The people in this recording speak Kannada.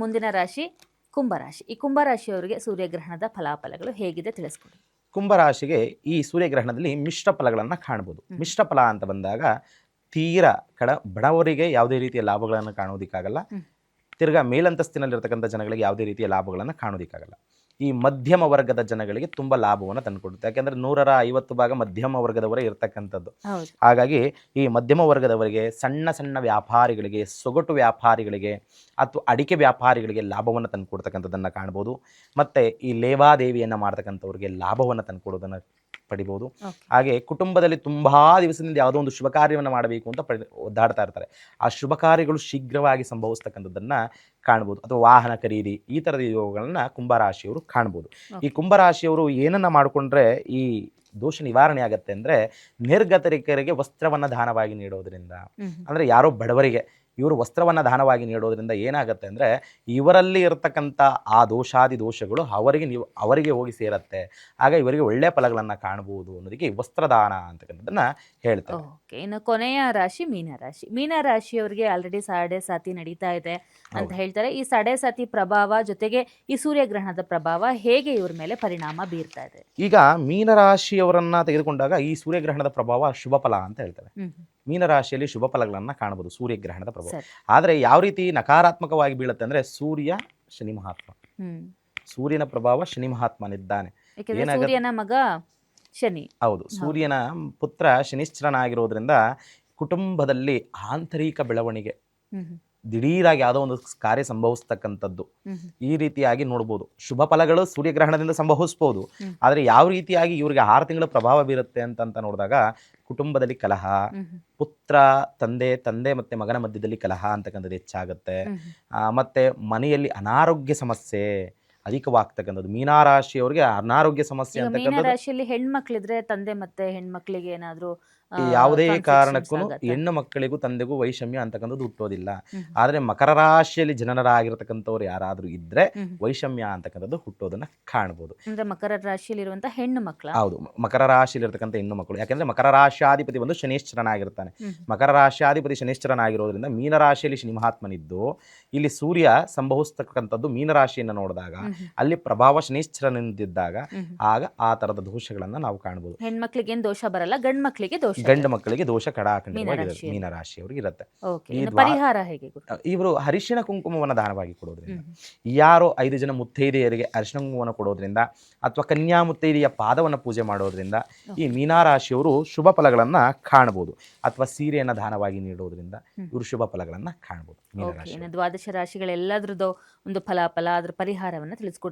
ಮುಂದಿನ ರಾಶಿ ಕುಂಭರಾಶಿ ಈ ಕುಂಭರಾಶಿಯವರಿಗೆ ಸೂರ್ಯಗ್ರಹಣದ ಫಲಾಫಲಗಳು ಹೇಗಿದೆ ತಿಳಿಸ್ಕೊಡಿ. ಕುಂಭರಾಶಿಗೆ ಈ ಸೂರ್ಯಗ್ರಹಣದಲ್ಲಿ ಮಿಶ್ರ ಫಲಗಳನ್ನು ಕಾಣ್ಬೋದು. ಮಿಶ್ರ ಫಲ ಅಂತ ಬಂದಾಗ ತೀರಾ ಕಡ ಬಡವರಿಗೆ ಯಾವುದೇ ರೀತಿಯ ಲಾಭಗಳನ್ನು ಕಾಣೋದಿಕ್ಕಾಗಲ್ಲ. ತಿರ್ಗಾ ಮೇಲಂತಸ್ತಿನಲ್ಲಿರ್ತಕ್ಕಂಥ ಜನಗಳಿಗೆ ಯಾವುದೇ ರೀತಿಯ ಲಾಭಗಳನ್ನು ಕಾಣೋದಿಕ್ಕಾಗಲ್ಲ. ಈ ಮಧ್ಯಮ ವರ್ಗದ ಜನಗಳಿಗೆ ತುಂಬಾ ಲಾಭವನ್ನು ತಂದುಕೊಡುತ್ತೆ. ಯಾಕೆಂದ್ರೆ ನೂರರ ಐವತ್ತು ಭಾಗ ಮಧ್ಯಮ ವರ್ಗದವರೇ ಇರ್ತಕ್ಕಂಥದ್ದು. ಹಾಗಾಗಿ ಈ ಮಧ್ಯಮ ವರ್ಗದವರಿಗೆ ಸಣ್ಣ ಸಣ್ಣ ವ್ಯಾಪಾರಿಗಳಿಗೆ ಸೊಗಟು ವ್ಯಾಪಾರಿಗಳಿಗೆ ಅಥವಾ ಅಡಿಕೆ ವ್ಯಾಪಾರಿಗಳಿಗೆ ಲಾಭವನ್ನು ತಂದುಕೊಡ್ತಕ್ಕಂಥದ್ದನ್ನು ಕಾಣ್ಬೋದು. ಮತ್ತೆ ಈ ಲೇವಾದೇವಿಯನ್ನು ಮಾಡ್ತಕ್ಕಂಥವ್ರಿಗೆ ಲಾಭವನ್ನು ತಂದುಕೊಡೋದನ್ನು ಪಡಿಬೋದು. ಹಾಗೆ ಕುಟುಂಬದಲ್ಲಿ ತುಂಬಾ ದಿವಸದಿಂದ ಯಾವುದೋ ಒಂದು ಶುಭ ಕಾರ್ಯವನ್ನು ಮಾಡಬೇಕು ಅಂತ ಪಡೆ ಒದ್ದಾಡ್ತಾ ಇರ್ತಾರೆ. ಆ ಶುಭ ಕಾರ್ಯಗಳು ಶೀಘ್ರವಾಗಿ ಸಂಭವಿಸ್ತಕ್ಕಂಥದ್ದನ್ನು ಕಾಣ್ಬೋದು. ಅಥವಾ ವಾಹನ ಖರೀದಿ ಈ ಥರದ ಯೋಗಗಳನ್ನ ಕುಂಭರಾಶಿಯವರು ಕಾಣ್ಬೋದು. ಈ ಕುಂಭರಾಶಿಯವರು ಏನನ್ನ ಮಾಡಿಕೊಂಡ್ರೆ ಈ ದೋಷ ನಿವಾರಣೆ ಆಗತ್ತೆ ಅಂದ್ರೆ ನಿರ್ಗತರಿಕರಿಗೆ ವಸ್ತ್ರವನ್ನ ದಾನವಾಗಿ ನೀಡೋದ್ರಿಂದ. ಅಂದ್ರೆ ಅಂದರೆ ಯಾರೋ ಬಡವರಿಗೆ ಇವರು ವಸ್ತ್ರವನ್ನು ದಾನವಾಗಿ ನೀಡೋದ್ರಿಂದ ಏನಾಗುತ್ತೆ ಅಂದರೆ ಇವರಲ್ಲಿ ಇರತಕ್ಕಂಥ ಆ ದೋಷಾದಿ ದೋಷಗಳು ಅವರಿಗೆ ನೀವು ಅವರಿಗೆ ಹೋಗಿ ಸೇರತ್ತೆ. ಆಗ ಇವರಿಗೆ ಒಳ್ಳೆಯ ಫಲಗಳನ್ನು ಕಾಣಬಹುದು ಅನ್ನೋದಕ್ಕೆ ಈ ವಸ್ತ್ರದಾನ ಅಂತಕ್ಕಂಥದ್ದನ್ನು ಹೇಳ್ತಾರೆ. ಓಕೆ ಇನ್ನು ಕೊನೆಯ ರಾಶಿ ಮೀನರಾಶಿ. ಮೀನರಾಶಿಯವರಿಗೆ ಆಲ್ರೆಡಿ ಸಾಡೆ ಸಾತಿ ನಡೀತಾ ಇದೆ ಅಂತ ಹೇಳ್ತಾರೆ. ಈ ಸಾಡೆ ಸಾತಿ ಪ್ರಭಾವ ಜೊತೆಗೆ ಈ ಸೂರ್ಯಗ್ರಹಣದ ಪ್ರಭಾವ ಹೇಗೆ ಇವ್ರ ಮೇಲೆ ಪರಿಣಾಮ ಬೀರ್ತಾ ಇದೆ? ಈಗ ಮೀನರಾಶಿಯವರನ್ನ ತೆಗೆದುಕೊಂಡಾಗ ಈ ಸೂರ್ಯಗ್ರಹಣದ ಪ್ರಭಾವ ಶುಭ ಫಲ ಅಂತ ಹೇಳ್ತಾರೆ. ಮೀನರಾಶಿಯಲ್ಲಿ ಶುಭ ಫಲಗಳನ್ನು ಕಾಣಬಹುದು ಸೂರ್ಯಗ್ರಹಣದ ಪ್ರಭಾವ. ಆದರೆ ಯಾವ ರೀತಿ ನಕಾರಾತ್ಮಕವಾಗಿ ಬೀಳುತ್ತೆ ಅಂದರೆ ಸೂರ್ಯ ಶನಿ ಮಹಾತ್ಮ. ಸೂರ್ಯನ ಪ್ರಭಾವ ಶನಿ ಮಹಾತ್ಮನಿದ್ದಾನೆ? ಸೂರ್ಯನ ಮಗ ಶನಿ. ಹೌದು ಸೂರ್ಯನ ಪುತ್ರ ಶನಿಶ್ಚರನಾಗಿರೋದ್ರಿಂದ ಕುಟುಂಬದಲ್ಲಿ ಆಂತರಿಕ ಬೆಳವಣಿಗೆ. ದಿಢೀರಾಗಿ ಯಾವುದೋ ಒಂದು ಕಾರ್ಯ ಸಂಭವಿಸ್ತಕ್ಕಂಥದ್ದು. ಈ ರೀತಿಯಾಗಿ ನೋಡ್ಬೋದು ಶುಭ ಫಲಗಳು ಸೂರ್ಯಗ್ರಹಣದಿಂದ ಸಂಭವಿಸ್ಬೋದು. ಆದರೆ ಯಾವ ರೀತಿಯಾಗಿ ಇವರಿಗೆ ಆರು ತಿಂಗಳ ಪ್ರಭಾವ ಬೀರುತ್ತೆ ಅಂತ ಅಂತ ನೋಡಿದಾಗ ಕುಟುಂಬದಲ್ಲಿ ಕಲಹ. ಪುತ್ರ ತಂದೆ ತಂದೆ ಮತ್ತೆ ಮಗನ ಮಧ್ಯದಲ್ಲಿ ಕಲಹ ಅಂತಕ್ಕಂಥದ್ದು ಹೆಚ್ಚಾಗುತ್ತೆ ಮತ್ತೆ ಮನೆಯಲ್ಲಿ ಅನಾರೋಗ್ಯ ಸಮಸ್ಯೆ ಅಧಿಕವಾಗ್ತಕ್ಕಂಥದ್ದು ಮೀನಾರಾಶಿಯವರಿಗೆ ಅನಾರೋಗ್ಯ ಸಮಸ್ಯೆ ಅಂತಕ್ಕಂಥದ್ದು ಹೆಣ್ಮಕ್ಳಿದ್ರೆ ತಂದೆ ಮತ್ತೆ ಹೆಣ್ಮಕ್ಳಿಗೆ ಏನಾದ್ರು ಯಾವುದೇ ಕಾರಣಕ್ಕೂ ಹೆಣ್ಣು ಮಕ್ಕಳಿಗೂ ತಂದೆಗೂ ವೈಷಮ್ಯ ಅಂತಕ್ಕಂಥದ್ದು ಹುಟ್ಟೋದಿಲ್ಲ. ಆದರೆ ಮಕರ ರಾಶಿಯಲ್ಲಿ ಜನನರಾಗಿರ್ತಕ್ಕಂಥವ್ರು ಯಾರಾದರೂ ಇದ್ರೆ. ವೈಷಮ್ಯ ಅಂತಕ್ಕಂಥದ್ದು ಹುಟ್ಟೋದನ್ನ ಕಾಣಬಹುದು ಅಂದ್ರೆ ಮಕರ ರಾಶಿಯಲ್ಲಿರುವಂತ ಹೆಣ್ಣು ಮಕ್ಕಳು ಹೌದು ಮಕರ ರಾಶಿಯಲ್ಲಿ ಇರತಕ್ಕಂಥ ಹೆಣ್ಣು ಮಕ್ಕಳು ಯಾಕಂದ್ರೆ ಮಕರ ರಾಶಿಯಾಧಿಪತಿ ಬಂದು ಶನೇಶ್ವರನಾಗಿರ್ತಾನೆ. ಮಕರ ರಾಶಿಯಾಧಿಪತಿ ಶನೇಶ್ವರನಾಗಿರೋದ್ರಿಂದ ಮೀನರಾಶಿಯಲ್ಲಿ ಶನಿ ಮಹಾತ್ಮನಿದ್ದು ಇಲ್ಲಿ ಸೂರ್ಯ ಸಂಭವಿಸ್ತಕ್ಕಂಥದ್ದು ಮೀನರಾಶಿಯನ್ನು ನೋಡಿದಾಗ. ಅಲ್ಲಿ ಪ್ರಭಾವ ಶನೇಶ್ವರನಿಂದಿದ್ದಾಗ. ಆಗ ಆ ತರದ ದೋಷಗಳನ್ನ ನಾವು ಕಾಣಬಹುದು ಹೆಣ್ಮಕ್ಳಿಗೆ ಏನ್ ದೋಷ ಬರಲ್ಲ ಗಂಡ್ ಮಕ್ಳಿಗೆ ದೋಷ ಗಂಡು ಮಕ್ಕಳಿಗೆ ದೋಷ ಕಡಾಖಂಡಿತವಾಗಿ ಮೀನರಾಶಿಯವರಿಗೆ ಇರುತ್ತೆ. ಪರಿಹಾರ ಹೇಗೆ ಇವರು ಅರಿಶಿಣ ಕುಂಕುಮವನ್ನು ದಾನವಾಗಿ ಕೊಡೋದ್ರಿಂದ ಯಾರು ಐದು ಜನ ಮುತ್ತೈದೆಯರಿಗೆ ಅರಿಶಿಣ ಕುಂಕುಮವನ್ನು ಕೊಡೋದ್ರಿಂದ ಅಥವಾ ಕನ್ಯಾ ಮುತ್ತೈದೆಯ ಪಾದವನ್ನು ಪೂಜೆ ಮಾಡೋದ್ರಿಂದ ಈ ಮೀನಾರಾಶಿಯವರು ಶುಭ ಫಲಗಳನ್ನ ಕಾಣಬಹುದು ಅಥವಾ ಸೀರೆಯನ್ನ ದಾನವಾಗಿ ನೀಡೋದ್ರಿಂದ. ಇವರು ಶುಭ ಫಲಗಳನ್ನ ಕಾಣಬಹುದು ದ್ವಾದಶ ರಾಶಿಗಳೆಲ್ಲದ್ರದ್ದು ಒಂದು ಫಲಾಫಲ ಅದರ ಪರಿಹಾರವನ್ನ ತಿಳಿಸ್ಕೊಡ್ತೀವಿ